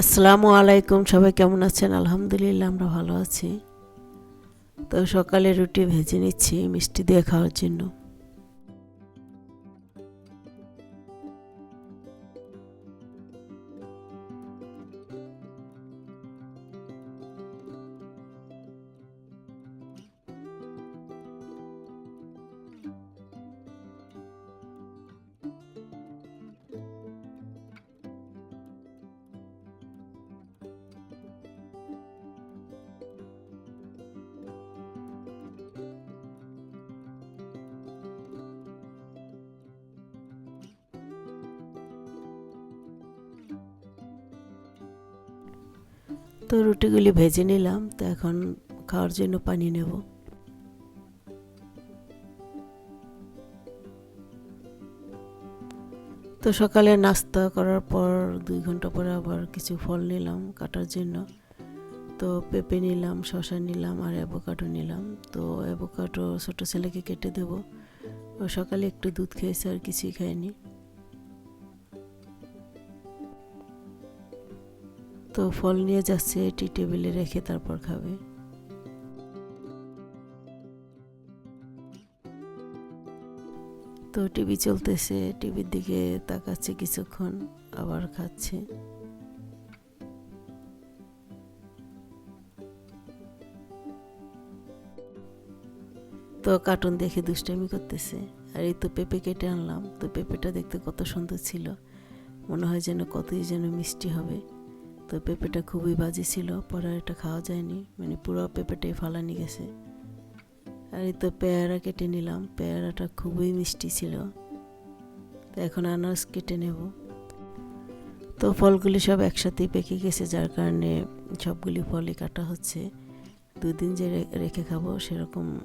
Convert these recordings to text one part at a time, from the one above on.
আসসালামু আলাইকুম, সবাই কেমন আছেন? আলহামদুলিল্লাহ, আমরা ভালো আছি। তো সকালে রুটি ভেজে নিচ্ছি, মিষ্টি দিয়ে খাওয়ার জন্য। তো রুটিগুলি ভেজে নিলাম, তো এখন খাওয়ার জন্য পানি নেব। তো সকালে নাস্তা করার পর দুই ঘণ্টা পরে আবার কিছু ফল নিলাম কাটার জন্য। তো পেঁপে নিলাম শশা নিলাম আর অ্যাভোকাডো নিলাম। তো অ্যাভোকাডো ছোটো ছেলেকে কেটে দেবো। সকালে একটু দুধ খেয়েছে আর কিছুই খায়নি। তো ফল নিয়ে যাচ্ছে এটি টেবিলে রেখে তারপর খাবে। তো টিভি চলতেছে, টিভির দিকে তাকাচ্ছে কিছুক্ষণ, আবার খাচ্ছে। তো কার্টুন দেখে দুষ্টামি করতেছে। আর এই তো পেঁপে কেটে আনলাম। তো পেঁপেটা দেখতে কত সুন্দর ছিল। মনে হয় যেন কতই যেন মিষ্টি হবে। তো পেঁপেটা খুবই বাজে ছিল, পরে এটা খাওয়া যায়নি। মানে পুরো পেঁপেটাই ফালানি গেছে। আর এই তো পেয়ারা কেটে নিলাম। পেয়ারাটা খুবই মিষ্টি ছিল। তো এখন আনারস কেটে নেব। তো ফলগুলি সব একসাথেই পেকে গেছে, যার কারণে সবগুলি ফলই কাটা হচ্ছে। দুদিন যে রেখে খাব সেরকম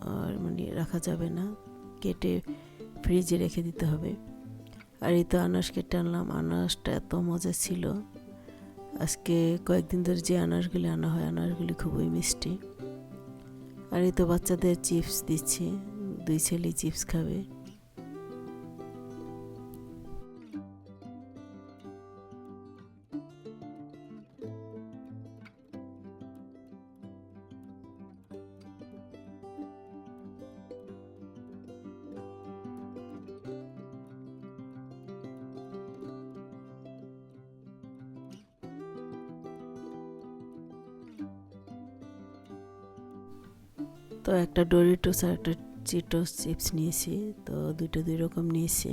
আর মানে রাখা যাবে না। কেটে ফ্রিজে রেখে দিতে হবে। আর এই তো আনারস কেটে আনলাম। আনারসটা এত মজা ছিল। আজকে কয়েকদিন ধরে যে আনারগুলি আনা হয়, আনারগুলি খুবই মিষ্টি। আর এই তো বাচ্চাদের চিপস দিচ্ছি, দুই ছেলে চিপস খাবে। তো একটা ডোরিটোস আর একটা চিটোস চিপস নিয়েছি তো দুটো দুই রকম নিয়েছি।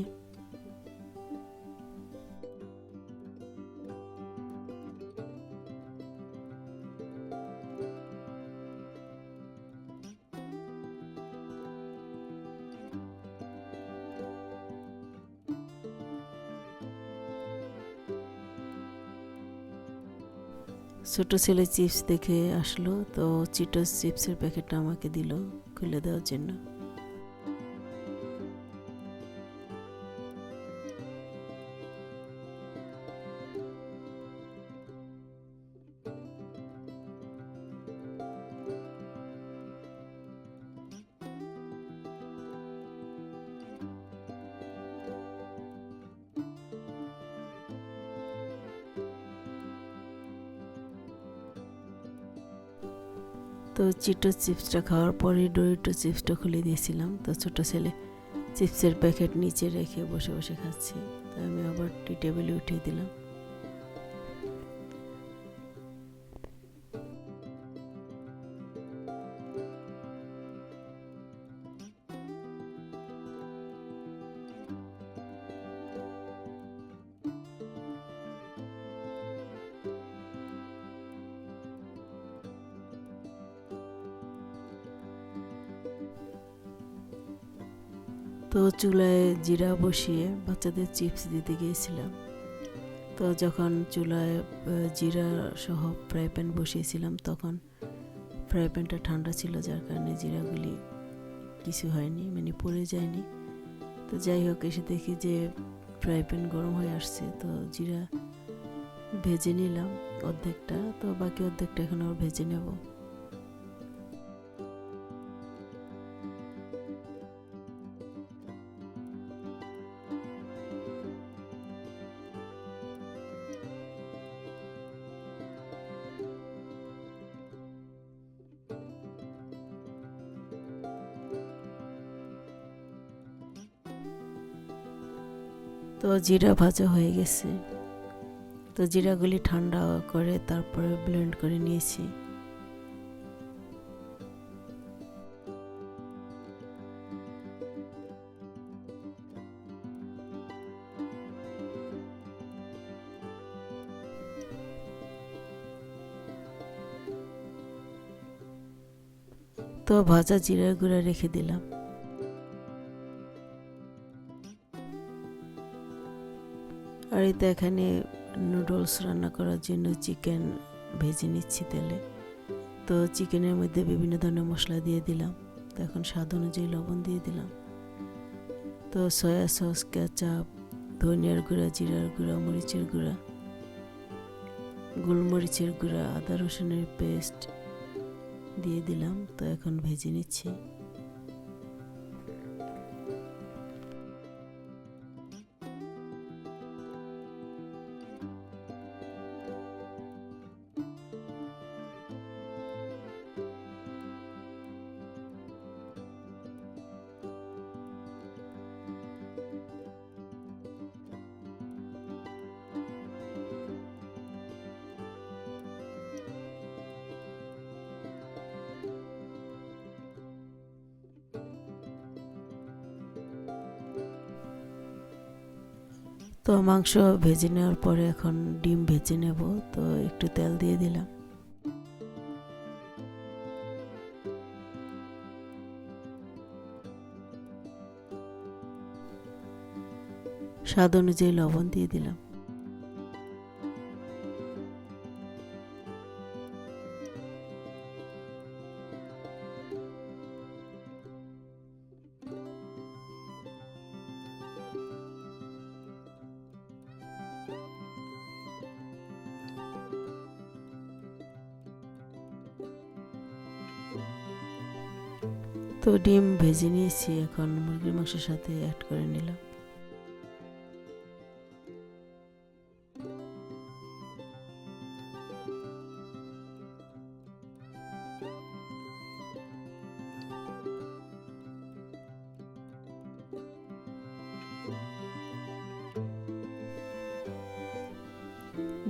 ছোট ছেলে চিপস দেখে আসলো তো চিটোস চিপসের প্যাকেটটা আমাকে দিল খুলে দেওয়ার জন্য। তো চিটো চিপসটা খাওয়ার পরে ডোরিটো চিপসটা খুলে দিয়েছিলাম। তো ছোটো ছেলে চিপসের প্যাকেট নিচে রেখে বসে বসে খাচ্ছে। তো আমি আবার টি টেবিলে উঠিয়ে দিলাম। তো চুলায় জিরা বসিয়ে বাচ্চাদের চিপস দিতে গিয়েছিলাম। তো যখন চুলায় জিরা সহ ফ্রাই প্যান বসিয়েছিলাম, তখন ফ্রাই প্যানটা ঠান্ডা ছিল, যার কারণে জিরাগুলি কিছু হয়নি মানে পড়ে যায়নি। তো যাই হোক, এসে দেখি যে ফ্রাই প্যান গরম হয়ে আসছে, তো জিরা ভেজে নিলাম অর্ধেকটা। তো বাকি অর্ধেকটা এখন আবার ভেজে নেব। তো জিরা ভাজা হয়ে গেছে। তো জিরাগুলি ঠান্ডা করে তারপরে ব্লেন্ড করে নিয়েছি। তো ভাজা জিরার গুঁড়া রেখে দিলাম। আর এই এখানে নুডলস রান্না করার জন্য চিকেন ভেজে নিচ্ছি তেলে। তো চিকেনের মধ্যে বিভিন্ন ধরনের মশলা দিয়ে দিলাম। তো এখন স্বাদ অনুযায়ী লবণ দিয়ে দিলাম। তো সয়া সস কেচাপ ধনিয়ার গুঁড়া, জিরার গুঁড়া, মরিচের গুঁড়া, গোলমরিচের গুঁড়া, আদা রসুনের পেস্ট দিয়ে দিলাম। তো এখন ভেজে নিচ্ছি। তো মাংস ভেজে নেওয়ার পরে এখন ডিম ভেজে নেব, তো একটু তেল দিয়ে দিলাম। স্বাদ অনুযায়ী লবণ দিয়ে দিলাম। তো ডিম ভেজে নিয়েছি, এখন মুরগির মাংসের সাথে অ্যাড করে নিলাম।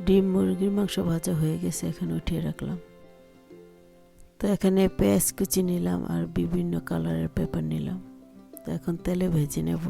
ডিম মুরগির মাংস ভাজা হয়ে গেছে, এখানে উঠিয়ে রাখলাম। তো এখানে পেঁয়াজ কুচি নিলাম আর বিভিন্ন কালারের পেপার নিলাম। তো এখন তেলে ভেজে নেব।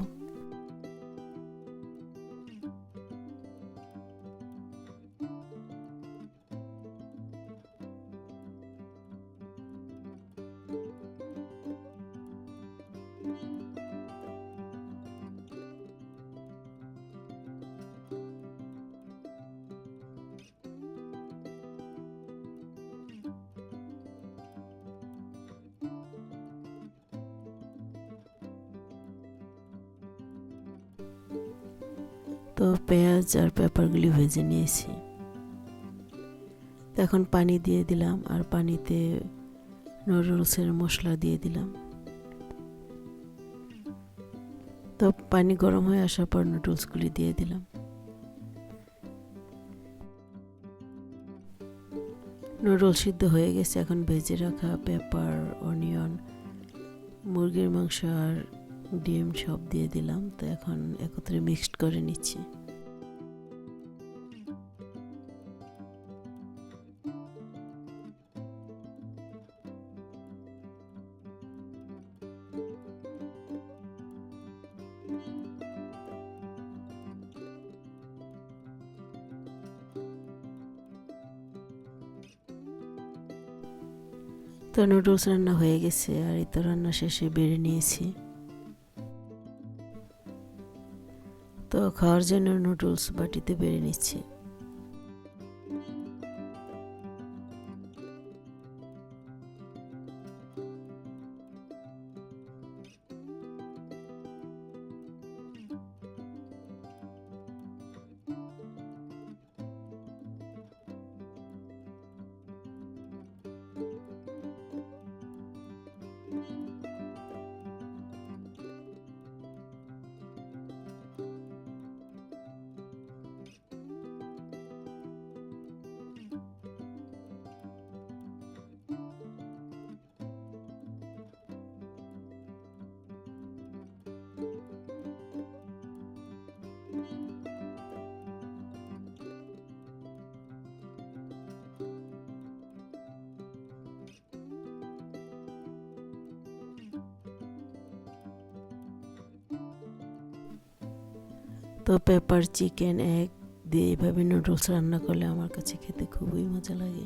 তো পেঁয়াজ আর পেপারগুলি ভেজে নিয়েছি। এখন পানি দিয়ে দিলাম আর পানিতে নুডলসের মশলা দিয়ে দিলাম। তো পানি গরম হয়ে আসার পর নুডলসগুলি দিয়ে দিলাম। নুডলস সিদ্ধ হয়ে গেছে, এখন ভেজে রাখা পেপার, অনিয়ন, মুরগির মাংস আর ডিম সব দিয়ে দিলাম, তো এখন একত্রে মিক্সড করে নিচ্ছি। তো নুডলস রান্না হয়ে গেছে, আর এই তো রান্না শেষে বেড়ে নিয়েছি। খাওয়ার জন্য নুডলস বাটিতে বেড়ে নিচ্ছি। তো পেপার চিকেন এগ দিয়ে এইভাবে নুডলস রান্না করলে আমার কাছে খেতে খুবই মজা লাগে।